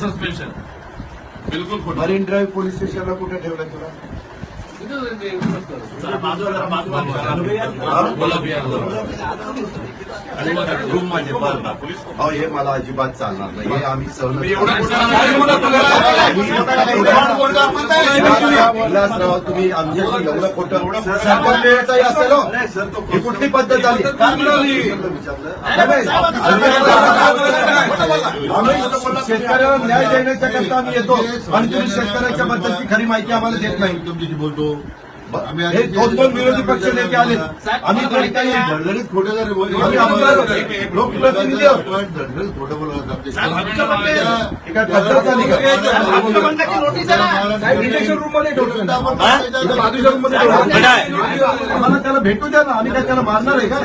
Suspension बिलकुल खोटं. Marine drive police स्टेशनला कुठे ठेवलं तुला? रूम माझे पोलीस अहो हे मला अजिबात चालणार नाही. हे आम्ही सहन विलासराव तुम्ही आमच्याशी एवढं खोटं सरकार वेळचाही असेल हो. ही कुठली पद्धत झाली आम्ही शेतकऱ्याला न्याय देण्याच्या करता आम्ही येतो आणि तुम्ही शेतकऱ्याच्या बद्दलची खरी माहिती आम्हाला देत नाही तुमच्याशी बोलतो हे दोन दोन विरोधी पक्ष नेते आले. आम्ही तरी काही धडधडीत खोटं जर लोकप्रतिनिधी. धडधडीत खोटं बोलत पद्धत झाली का? बाजूच्या रूममध्ये. आम्हाला त्याला भेटू द्या ना आम्ही काय त्याला मारणार आहे का?